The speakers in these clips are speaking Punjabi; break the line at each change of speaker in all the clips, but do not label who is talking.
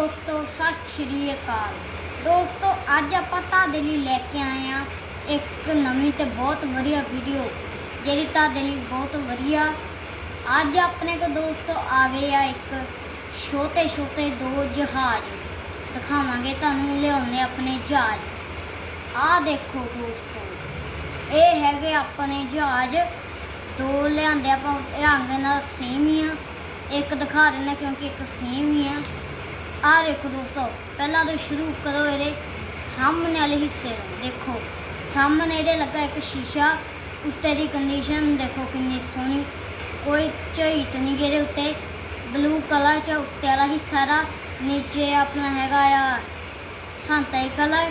ਦੋਸਤੋ, ਸਤਿ ਸ਼੍ਰੀ ਅਕਾਲ। ਦੋਸਤੋ, ਅੱਜ ਆਪਾਂ ਤੁਹਾਡੇ ਲਈ ਲੈ ਕੇ ਆਏ ਆ ਇੱਕ ਨਵੀਂ ਤੇ ਬਹੁਤ ਵਧੀਆ ਵੀਡੀਓ ਜਿਹੜੀ ਤੁਹਾਡੇ ਲਈ ਬਹੁਤ ਵਧੀਆ। ਅੱਜ ਆਪਣੇ ਕੋ ਦੋਸਤੋ ਆ ਗਏ ਆ ਇੱਕ ਛੋਟੇ ਛੋਟੇ ਦੋ ਜਹਾਜ਼। ਦਿਖਾਵਾਂਗੇ ਤੁਹਾਨੂੰ ਲਿਆਉਣੇ ਆਪਣੇ ਜਹਾਜ਼। ਆਹ ਦੇਖੋ ਦੋਸਤੋ, ਇਹ ਹੈਗੇ ਆਪਣੇ ਜਹਾਜ਼। ਦੋ ਲਿਆਂਦੇ ਆਪਾਂ ਰੰਗ ਨਾਲ ਸੇਮ ਹੀ ਆ। ਇੱਕ ਦਿਖਾ ਦਿੰਦੇ ਕਿਉਂਕਿ ਇੱਕ ਸੇਮ ਹੀ ਆ। ਆਹ ਦੇਖੋ ਦੋਸਤੋ, ਪਹਿਲਾਂ ਤੋਂ ਸ਼ੁਰੂ ਕਰੋ ਇਹਦੇ ਸਾਹਮਣੇ ਵਾਲੇ ਹਿੱਸੇ ਤੋਂ ਦੇਖੋ, ਸਾਹਮਣੇ ਇਹਦੇ ਲੱਗਾ ਇੱਕ ਸ਼ੀਸ਼ਾ, ਉੱਤੇ ਦੀ ਕੰਡੀਸ਼ਨ ਦੇਖੋ ਕਿੰਨੀ ਸੋਹਣੀ। ਕੋਈ ਝਈਟ ਨਹੀਂ ਗੇ ਉੱਤੇ। ਬਲੂ ਕਲਰ ਚ ਉੱਤੇ ਵਾਲਾ ਹਿੱਸਾ ਦਾ, ਨੀਚੇ ਆਪਣਾ ਹੈਗਾ ਆ ਸੰਤਰੀ ਕਲਰ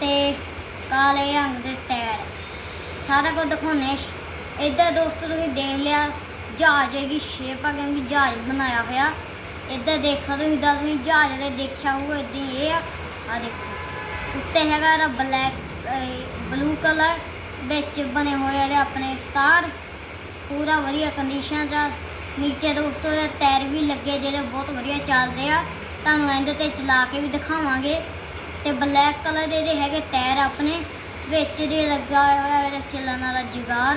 ਤੇ ਕਾਲੇ ਰੰਗ ਦੇ ਟਾਇਰ ਸਾਰਾ ਕੁਝ ਦਿਖਾਉਣੇ ਇੱਧਰ ਦੋਸਤੋ ਤੁਸੀਂ ਦੇਖ ਲਿਆ, ਜਹਾਜ਼ ਦੀ ਸ਼ੇਪ ਆ ਕਿਉਂਕਿ ਜਹਾਜ਼ ਬਣਾਇਆ ਹੋਇਆ। ਇੱਧਰ ਦੇਖ ਸਕਦੇ ਹੋ, ਜਿੱਦਾਂ ਤੁਸੀਂ ਜਹਾਜ਼ ਦੇ ਦੇਖਿਆ ਹੋਊਗਾ ਇਦਾਂ ਹੀ ਇਹ ਆ। ਆ ਦੇਖੋ, ਉੱਤੇ ਹੈਗਾ ਇਹਦਾ ਬਲੈਕ ਬਲੂ ਕਲਰ, ਵਿੱਚ ਬਣੇ ਹੋਏ ਇਹਦੇ ਆਪਣੇ ਸਟਾਰ। ਪੂਰਾ ਵਧੀਆ ਕੰਡੀਸ਼ਨ ਦਾ ਆ। ਨੀਚੇ ਦੋਸਤੋ, ਇਹਦੇ ਟਾਇਰ ਵੀ ਲੱਗੇ, ਜਿਹੜੇ ਬਹੁਤ ਵਧੀਆ ਚੱਲਦੇ ਆ। ਤੁਹਾਨੂੰ ਇਹਦੇ ਤੇ ਚਲਾ ਕੇ ਵੀ ਦਿਖਾਵਾਂਗੇ। ਤੇ ਬਲੈਕ ਕਲਰ ਦੇ ਜਿਹੜੇ ਹੈਗੇ ਟਾਇਰ ਆਪਣੇ, ਵਿੱਚ ਦੇ ਲੱਗਾ ਹੋਇਆ ਇਹਦਾ ਚੱਲਣ ਵਾਲਾ ਜੁਗਾੜ,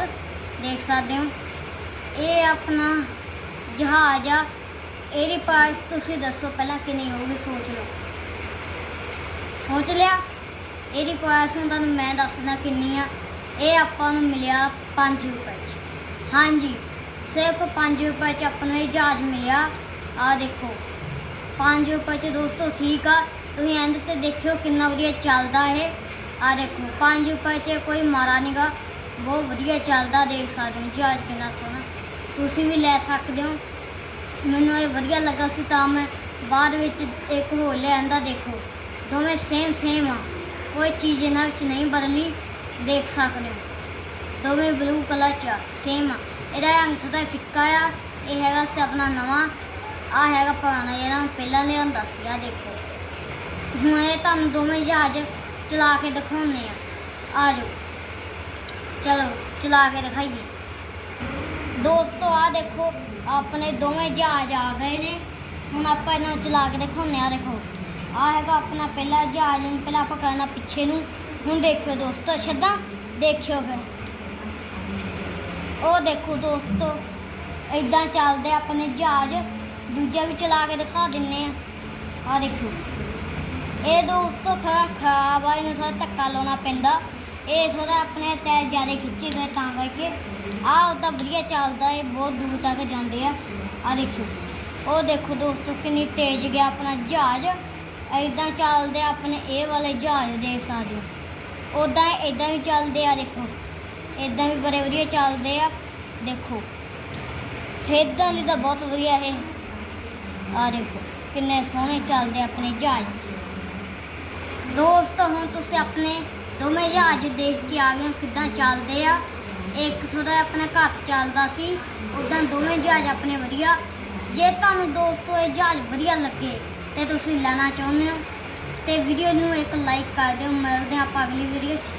ਦੇਖ ਸਕਦੇ ਹੋ। ਇਹ ਆਪਣਾ ਜਹਾਜ਼ ਆ। ਇਹਦੀ ਪ੍ਰਾਈਸ ਤੁਸੀਂ ਦੱਸੋ ਪਹਿਲਾਂ ਕਿੰਨੀ ਹੋਊਗੀ, ਸੋਚ ਲਓ। ਸੋਚ ਲਿਆ? ਇਹਦੀ ਪ੍ਰਾਈਸ ਨੂੰ ਤੁਹਾਨੂੰ ਮੈਂ ਦੱਸਦਾ ਕਿੰਨੀ ਆ। ਇਹ ਆਪਾਂ ਨੂੰ ਮਿਲਿਆ 5 ਰੁਪਏ ਚ। ਹਾਂਜੀ, ਸਿਰਫ 5 ਰੁਪਏ ਚ ਆਪਾਂ ਨੂੰ ਇਹ ਜਹਾਜ਼ ਮਿਲਿਆ। ਆ ਦੇਖੋ 5 ਰੁਪਏ ਚ ਦੋਸਤੋ ਠੀਕ ਆ। ਤੁਸੀਂ ਐਂਡ ਤੇ ਦੇਖਿਓ ਕਿੰਨਾ ਵਧੀਆ ਚੱਲਦਾ ਇਹ। ਆ ਦੇਖੋ 5 ਰੁਪਏ ਚ ਕੋਈ ਮਾਰਾ ਨਹੀਂਗਾ ਬਹੁਤ ਵਧੀਆ ਚੱਲਦਾ, ਦੇਖ ਸਕਦੇ ਹੋ ਜਹਾਜ਼ ਕਿੰਨਾ ਸੋਹਣਾ। ਤੁਸੀਂ ਵੀ ਲੈ ਸਕਦੇ ਹੋ। ਮੈਨੂੰ ਇਹ ਵਧੀਆ ਲੱਗਾ ਸੀ ਤਾਂ ਮੈਂ ਬਾਅਦ ਵਿੱਚ ਇੱਕ ਹੋਰ ਲਿਆਂਦਾ ਦੇਖੋ। ਦੋਵੇਂ ਸੇਮ ਸੇਮ ਆ। ਕੋਈ ਚੀਜ਼ ਇਹਨਾਂ ਵਿੱਚ ਨਹੀਂ ਬਦਲੀ, ਦੇਖ ਸਕਦੇ ਹੋ। ਦੋਵੇਂ ਬਲੂ ਕਲਰ ਚ ਸੇਮ ਆ। ਇਹਦਾ ਰੰਗ ਥੋੜਾ ਫਿੱਕਾ ਆ, ਇਹ ਹੈਗਾ ਸੀ ਆਪਣਾ ਨਵਾਂ। ਆ ਹੈਗਾ ਪੁਰਾਣਾ ਜਿਹੜਾ ਮੈਂ ਪਹਿਲਾਂ ਲਿਆਂਦਾ ਸੀ ਆ ਦੇਖੋ। ਹੁਣ ਇਹ ਤੁਹਾਨੂੰ ਦੋਵੇਂ ਜਹਾਜ਼ ਚਲਾ ਕੇ ਦਿਖਾਉਂਦੇ ਆ। ਆ ਜਾਓ ਚਲੋ, ਚਲਾ ਕੇ ਦਿਖਾਈਏ। ਦੋਸਤੋ ਆ ਦੇਖੋ ਆਪਣੇ ਦੋਵੇਂ ਜਹਾਜ਼ ਆ ਗਏ ਨੇ। ਹੁਣ ਆਪਾਂ ਇਹਨਾਂ ਨੂੰ ਚਲਾ ਕੇ ਦਿਖਾਉਂਦੇ ਆ ਦੇਖੋ। ਆ ਹੈਗਾ ਆਪਣਾ ਪਹਿਲਾ ਜਹਾਜ਼ ਨੂੰ ਪਹਿਲਾਂ ਆਪਾਂ ਕਰਨਾ ਪਿੱਛੇ ਨੂੰ। ਹੁਣ ਦੇਖਿਓ ਦੋਸਤੋ ਛੱਦਾਂ ਦੇਖਿਓ ਫਿਰ। ਉਹ ਦੇਖੋ ਦੋਸਤੋ ਇਦਾਂ ਚੱਲਦੇ ਆਪਣੇ ਜਹਾਜ਼। ਦੂਜਾ ਵੀ ਚਲਾ ਕੇ ਦਿਖਾ ਦਿੰਨੇ ਆ। ਆ ਦੇਖੋ। ਇਹ ਦੋਸਤੋ ਥੋੜਾ ਖਰਾਬ ਆ, ਇਹਨੂੰ ਥੋੜਾ ਧੱਕਾ ਲਾਉਣਾ ਪੈਂਦਾ। ਇਹ ਥੋੜਾ ਆਪਣੇ ਟਾਇਰ ਜ਼ਿਆਦਾ ਖਿੱਚੇ ਗਏ ਤਾਂ ਕਰਕੇ। ਆ ਉਹਦਾ ਵਧੀਆ ਚੱਲਦਾ, ਇਹ ਬਹੁਤ ਦੂਰ ਤੱਕ ਜਾਂਦੇ ਆ। ਆ ਦੇਖੋ, ਉਹ ਦੇਖੋ ਦੋਸਤੋ, ਕਿੰਨੀ ਤੇਜ਼ ਗਿਆ ਆਪਣਾ ਜਹਾਜ਼। ਐਦਾਂ ਚੱਲਦੇ ਆ ਆਪਣੇ, ਇਹ ਵਾਲੇ ਜਹਾਜ਼ ਦੇਖ ਸਕਦੇ ਹੋ। ਉਦਾਂ ਇਦਾਂ ਵੀ ਚੱਲਦੇ ਆ, ਦੇਖੋ। ਇਦਾਂ ਵੀ ਬੜੇ ਵਧੀਆ ਚੱਲਦੇ ਆ। ਦੇਖੋ ਇਦਾਂ ਲਈ ਤਾਂ ਬਹੁਤ ਵਧੀਆ ਇਹ। ਆ ਦੇਖੋ, ਕਿੰਨੇ ਸੋਹਣੇ ਚੱਲਦੇ ਆਪਣੇ ਜਹਾਜ਼। ਦੋਸਤੋ, ਹੁਣ ਤੁਸੀਂ ਆਪਣੇ ਦੋਵੇਂ ਜਹਾਜ਼ ਦੇਖ ਕੇ ਆ ਗਏ ਕਿੱਦਾਂ ਚੱਲਦੇ ਆ। ਇੱਕ ਥੋੜਾ ਆਪਣੇ ਘੱਟ ਚੱਲਦਾ ਸੀ ਉਦਾਂ ਦੋਵੇਂ ਜਹਾਜ਼ ਆਪਣੇ ਵਧੀਆ। ਜੇ ਤੁਹਾਨੂੰ ਦੋਸਤੋ ਇਹ ਜਹਾਜ਼ ਵਧੀਆ ਲੱਗੇ ਤੇ ਤੁਸੀਂ ਲੈਣਾ ਚਾਹੁੰਦੇ ਹੋ, ਤੇ ਵੀਡੀਓ ਨੂੰ ਇੱਕ ਲਾਈਕ ਕਰ ਦਿਓ। ਮਿਲਦੇ ਹਾਂ ਆਪਾਂ ਅਗਲੀ ਵੀਡੀਓ 'ਚ।